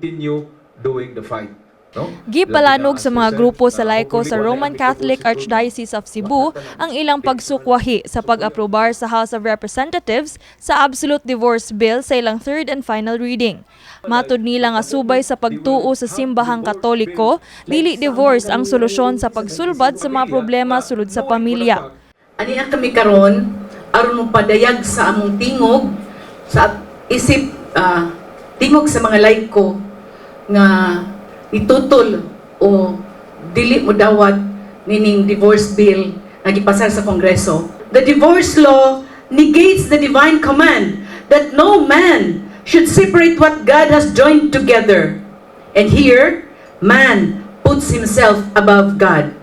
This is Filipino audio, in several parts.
continue doing the fight. No? Gipalanog sa mga grupo sa Uh, laiko sa Roman Catholic. Archdiocese of Cebu ang ilang pagsukwahi sa pag-aprobar sa House of Representatives sa Absolute Divorce Bill sa ilang third and final reading. Matud nila nga subay sa pagtuo sa simbahang katoliko, dili divorce ang solusyon sa pagsulbad sa mga problema sulod sa pamilya. Ani ang kami karon aron mo padayag sa among tingog sa isip ah, tingog sa mga laiko nga itutol o dili mo dawat nining divorce bill nga gipasar sa Kongreso. The divorce law negates the divine command that no man should separate what God has joined together. And here, man puts himself above God.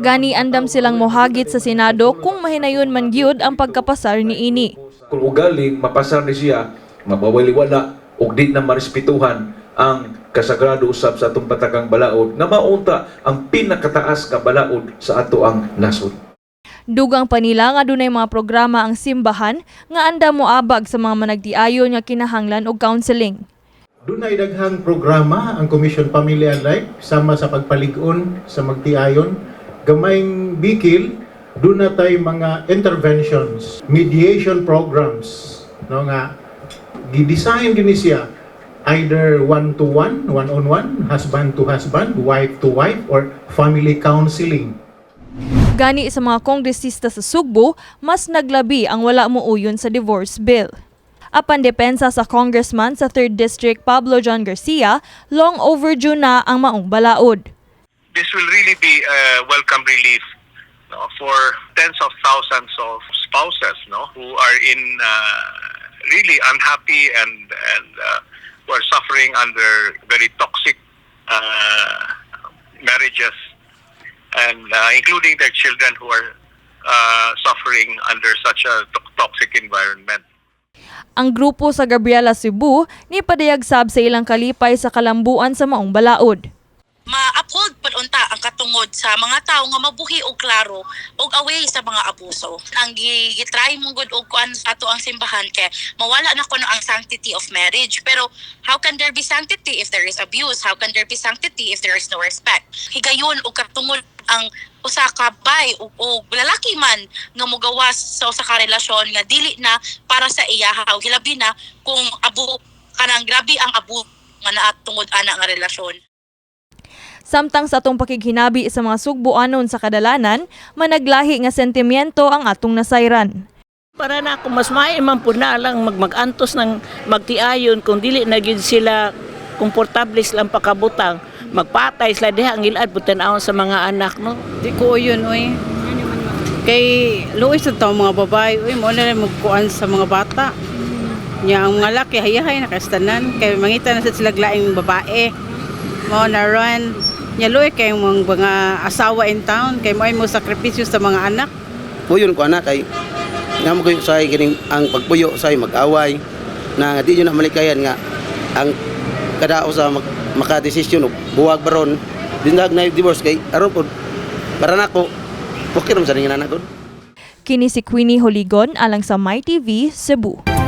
Gani andam silang mohagit sa Senado kung mahinayon man gyud ang pagkapasar ni ini. Kung ugaling mapasar ni siya, mabawaliwala ug di na marespetuhan ang kasagrado usab sa atong patagang balaod nga maunta ang pinakataas nga balaod sa ato ang nasod. Dugang pa nila nga dunay mga programa ang simbahan nga anda mo abag sa mga managtiayon nga kinahanglan og counseling. Dunay daghang programa ang Commission Family and Life sama sa pagpalig-on sa magtiayon. Gamayng bikil, doon na tay mga interventions, mediation programs no nga gidesign gini siya either one to one, one on one, husband to husband, wife to wife or family counseling. Gani sa mga kongresista sa Sugbo, mas naglabi ang wala mo uyon sa divorce bill. Apan depensa sa congressman sa 3rd District Pablo John Garcia, long overdue na ang maong balaod. this will really be a welcome relief no, for tens of thousands of spouses no, who are in uh, really unhappy and and uh, who are suffering under very toxic uh, marriages and uh, including their children who are uh, suffering under such a to- toxic environment. Ang grupo sa Gabriela Cebu ni padayag sab sa ilang kalipay sa kalambuan sa maong balaod. Ma-uphold pa unta ang katungod sa mga tao nga mabuhi og klaro og away sa mga abuso. Ang gi- gitry mong gud og kuan sa ato ang simbahan kay mawala na kuno ang sanctity of marriage. Pero how can there be sanctity if there is abuse? How can there be sanctity if there is no respect? Higayon og katungod ang usa ka bay o, o lalaki man nga mogawas sa usa ka relasyon nga dili na para sa iya o hilabi na kung abu kanang grabe ang abu nga naa tungod ana nga relasyon. Samtang sa atong pakighinabi sa mga sugboanon sa kadalanan, managlahi nga sentimiento ang atong nasayran. Para na ako mas maiman po na lang mag magantos ng magtiayon kung dili na gyud sila komportable silang pakabutang magpatay sila diha ang ilad putan sa mga anak no Di ko yun, oy. Kay luis sa tao mga babae, oy, mo na lang magkuan sa mga bata. Nya ang mga laki hayahay na kastanan kay mangita na sa sila laing babae. Mo na run. Nya luoy kay mga, mga asawa in town kay mo ay mo sakripisyo sa mga anak. puyon ko anak kay nga mo kayo say kining ang pagpuyo say mag-away na di nyo na malikayan nga ang kada usa mag, makadesisyon og buwag baron dindag na divorce kay aron pod para nako okay ram sa ning anak ko Kini si Queenie Holigon alang sa My TV Cebu.